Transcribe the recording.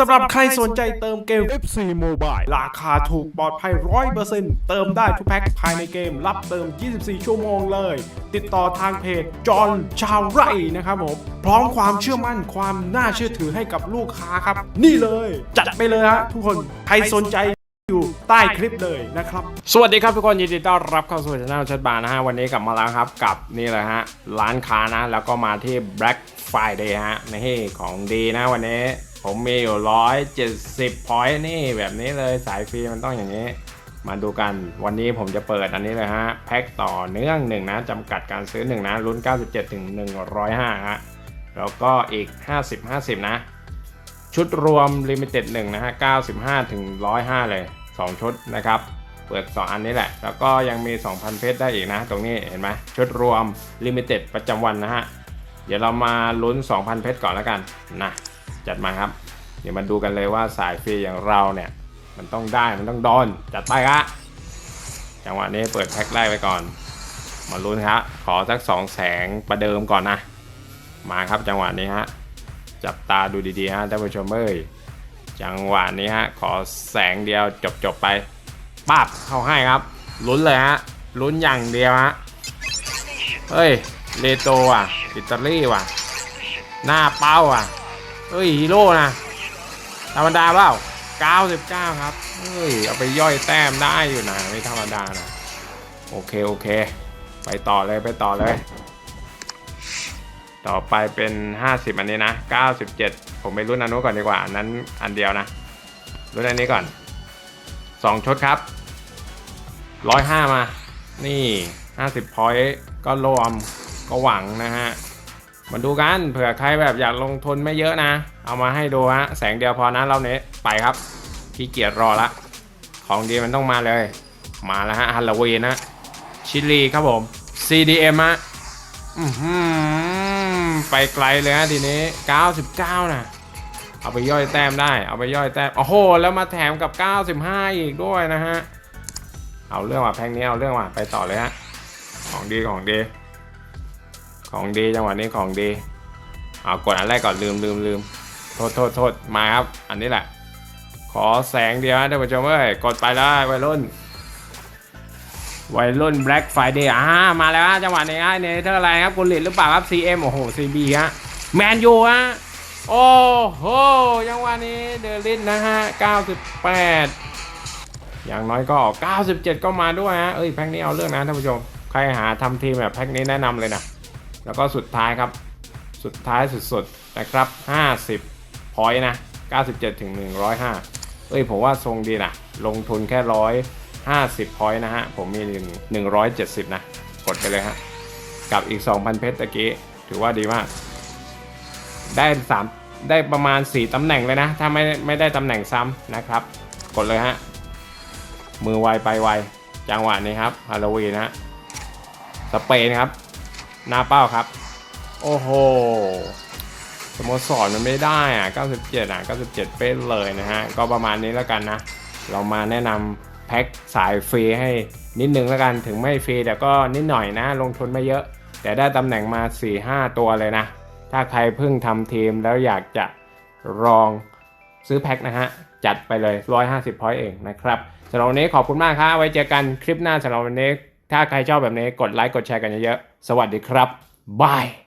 สำหรับใครสนใจเติมเกม FC Mobile ราคาถูกปลอดภัย 100%เติมได้ทุกแพ็คภายในเกม รับเติม 24 ชั่วโมงเลย ติดต่อทางเพจจอห์นชาวไร่นะครับผม พร้อมความเชื่อมั่นความน่าเชื่อถือให้กับลูกค้าครับ นี่เลย จัดไปเลยฮะทุกคน ใครสนใจอยู่ใต้คลิปเลยนะครับ สวัสดีครับทุกคนยินดีต้อนรับเข้าสู่ช่องชัดบาร์นะฮะ วันนี้กลับมาแล้วครับกับนี่เลยฮะ ร้านค้านะ แล้วก็มาที่ Black Friday ฮะนี่ของดีนะวันนี้ ผมมีอยู่ 170 point นี่แบบนี้เลยสายฟรีมันต้องอย่างนี้ มาดูกันวันนี้ผมจะเปิดอันนี้เลยฮะ แพ็คต่อเนื่องหนึ่งนะจำกัดการซื้อหนึ่งนะลุ้น97ถึง105ฮะแล้วก็อีก 50 50 นะ ชุดรวม Limited 1นะฮะ95ถึง105 เลย 2 ชุดนะครับเปิด 2 อันนี้แหละ แล้วก็ยังมี 2,000 เพชรได้อีกนะ ตรงนี้เห็นไหมชุดรวม Limited ประจำวันนะฮะ เดี๋ยวเรามาลุ้น 2,000 เพชรก่อนแล้วกันนะจัดมาครับ เดี๋ยวมาดูกันเลยว่าสายฟรีอย่างเราเนี่ย มันต้องได้มันต้องโดนจัดไปครับจังหวะนี้เปิดแพ็คแรกไปก่อน มาลุ้นครับขอสัก 2 แสงประเดิมก่อนนะ มาครับจังหวะนี้ฮะจับตาดูดีๆฮะท่านผู้ชมเอ้ยจังหวะนี้ฮะขอแสงเดียวจบๆไปปั๊บเข้าให้ครับลุ้นเลยฮะลุ้นอย่างเดียวฮะเฮ้ยเลโตอะ อิตาลีว่ะ หน้าเป้าอะเฮ้ยฮีโร่นะธรรมดาเปล่า99 ครับเฮ้ยเอาไปย่อยแต้มได้อยู่นะไม่ธรรมดานะโอเคโอเค ไปต่อเลยไปต่อเลย ต่อไปเป็น 50 อันนี้นะ 97 ผมไปรุ่นอันนู้นก่อนดีกว่าอันนั้นอันเดียวนะรุ่นอันนี้ก่อน 2ชุดครับ 105 มา นี่ 50พอยต์ก็รวม ก็หวังนะฮะมาดูกันเผื่อใครแบบอยากลงทุนไม่เยอะนะ เอามาให้ดูฮะแสงเดียวพอนะเราเนี้ยไปครับขี้เกียจรอละ ของดีมันต้องมาเลย มาแล้วฮะฮัลโลวีนนะชิลีครับผม CDM ฮะอื้อหือไปไกลเลยฮะทีนี้ 99 นะ เอาไปย่อยแต้มได้ เอาไปย่อยแต้ม โอ้โห แล้วมาแถมกับ 95 อีกด้วยนะฮะ เอาเรื่องว่ะแพงนี้เอาเรื่องว่ะไปต่อเลยฮะ ของดีของดี ของดีจังหวะนี้ของดีเอากดอันแรกก่อนลืมลืมลืมโทษโทษโทษมาครับ อันนี้แหละ ขอแสงเดียวนะท่านผู้ชมเอ้ยกดไปแล้ววัยรุ่นวัยรุ่น Black Friday อ่ามาแล้วจังหวะนี้เนเธอร์แลนด์ครับกุลิตหรือเปล่าครับ CM โอ้โห CB ฮะแมนยูฮะโอ้โหจังหวะนี้เดลินนะฮะ 98 อย่างน้อยก็ 97 ก็มาด้วยฮะ เอ้ย แพ็คนี้เอาเรื่องนะท่านผู้ชม ใครหาทำทีมแบบแพ็คนี้แนะนำเลยนะ แล้วก็สุดท้ายครับ สุดท้ายสุดๆนะครับ 50พอยต์นะ 97 ถึง 105 เอ้ย ผมว่าทรงดีนะ ลงทุนแค่ร้อย50พอยต์นะฮะ ผมมี 170 นะ กดไปเลยฮะ กับอีก 2,000 เพชรตะกี้ ถือว่าดีมาก ได้ 3 ได้ประมาณ 4ตำแหน่งเลยนะ ถ้าไม่ไม่ได้ตำแหน่งซ้ำนะครับ กดเลยฮะ มือไวไปไว จังหวะนี้ครับฮาโลวีนฮะ สเปนครับ หน้าเป้าครับ โอ้โหสโมสรมันไม่ได้อะ 97 อะ 97 เป๊ะเลยนะฮะ ก็ประมาณนี้แล้วกันนะ เรามาแนะนำแพ็คสายฟรีให้นิดนึงแล้วกัน ถึงไม่ฟรีแต่ก็นิดหน่อยนะ ลงทุนไม่เยอะ แต่ได้ตำแหน่งมา 4-5 ตัวเลยนะ ถ้าใครเพิ่งทำทีมแล้วอยากจะลองซื้อแพ็คนะฮะ จัดไปเลย 150พอยต์เองนะครับสำหรับวันนี้ขอบคุณมากครับ ไว้เจอกันคลิปหน้าสำหรับวันนี้ ถ้าใครชอบแบบนี้กดไลค์กดแชร์กันเยอะๆ สวัสดีครับบาย